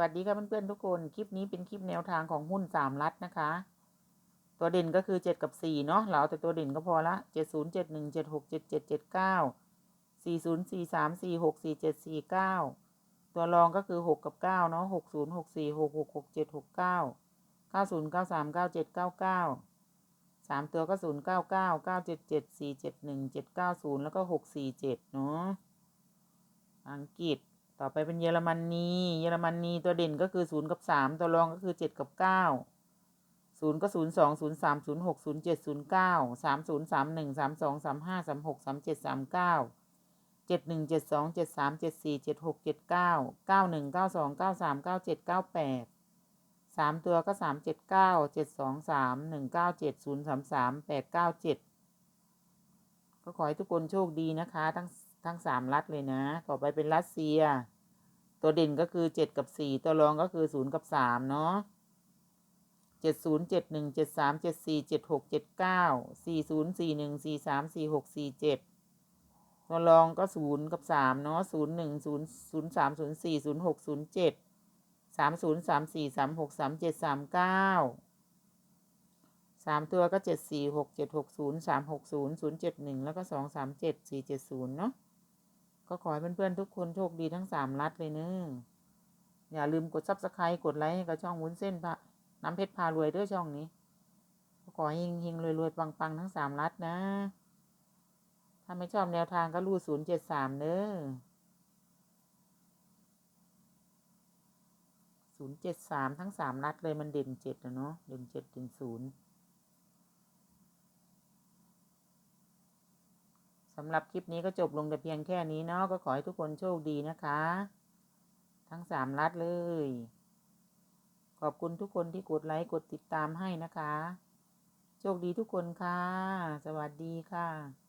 วัสดีค่ะเพื่อนๆทุกคน คลิปนี้เป็นคลิปแนวทางของหุ้นสามรัฐนะคะ ตัวเด่นก็คือเจ็ดกับสี่เนาะเราเอาแต่ตัวเด่นก็พอละเจ็ดศูนย์เจ็ดหนึ่งเจ็ดหกเจ็ดเจ็ดเจ็ดเก้าสี่ศูนย์สี่สามสี่หกสี่เจ็ดสี่เก้าตัวรองก็คือหกกับเก้าเนาะหกศูนย์หกสี่หกหกหกเจ็ดหกเก้าเก้าศูนย์เก้าสามเก้าเจ็ดเก้าเก้าสามตัวก็ศูนย์เก้าเก้าเก้าเจ็ดเจ็ดสี่เจ็ดหนึ่งเจ็ดเก้าศูนย์แล้วก็หกสี่เจ็ดเนาะอังกฤษ ต่อไปเป็นเยอรมนีเยอรมนีตัวเด่นก็คือศูนย์กับสามตัวรองก็คือเจ็ดกับเก้าศูนย์ก็ศูนย์สองศูนย์สามศูนย์หกศูนย์เจ็ดศูนย์เก้าสามศูนย์สามหนึ่งสามสองสามห้าสามหกสามเจ็ดสามเก้าเจ็ดหนึ่งเจ็ดสองเจ็ดสามเจ็ดสี่เจ็ดหกเจ็ดเก้าเก้าหนึ่งเก้าสองเก้าสามเก้าเจ็ดเก้าแปดสามตัวก็สามเจ็ดเก้าเจ็ดสองสามหนึ่งเก้าเจ็ดศูนย์สามสามแปดเก้าเจ็ดก็ขอให้ทุกคนโชคดีนะคะทั้ง ทั้งสามรัฐเลยนะ ต่อไปเป็นรัสเซีย ตัวเด่นก็คือเจ็ดกับสี่ตัวรองก็คือศูนย์กับสามเนาะเจ็ดศูนย์เจ็ดหนึ่งเจ็ดสามเจ็ดสี่เจ็ดหกเจ็ดเก้าสี่ศูนย์สี่หนึ่งสี่สามสี่หกสี่เจ็ดตัวรองก็ศูนย์กับสามเนาะศูนย์หนึ่งศูนย์ศูนย์สามศูนย์สี่ศูนย์หกศูนย์เจ็ดสามศูนย์สามสี่สามหกสามเจ็ดสามเก้าสามตัวก็เจ็ดสี่หกเจ็ดหกศูนย์สามหกศูนย์ศูนย์เจ็ดหนึ่งแล้วก็สองสามเจ็ดสี่เจ็ดศูนย์เนาะ ก็ขอให้เพื่อนๆทุกคนโชคดีทั้งสามรัฐเลยเนอะอย่าลืมกดซับสไครต์กดไลค์ให้กับช่องวุ้นเส้นพระน้ำเพชรพารวยด้วยช่องนี้ ก็ขอให้เฮงๆรวยๆปังๆทั้งสามรัฐนะ ถ้าไม่ชอบแนวทางก็รูดศูนย์เจ็ดสามเนอะศูนย์เจ็ดสามทั้งสามรัฐเลยมันเด่นเจ็ดนะเนาะเด่นเจ็ดเด่นศูนย์ สำหรับคลิปนี้ก็จบลงแต่เพียงแค่นี้เนาะก็ขอให้ทุกคนโชคดีนะคะ ทั้งสามรัดเลย ขอบคุณทุกคนที่กดไลค์กดติดตามให้นะคะ โชคดีทุกคนค่ะ สวัสดีค่ะ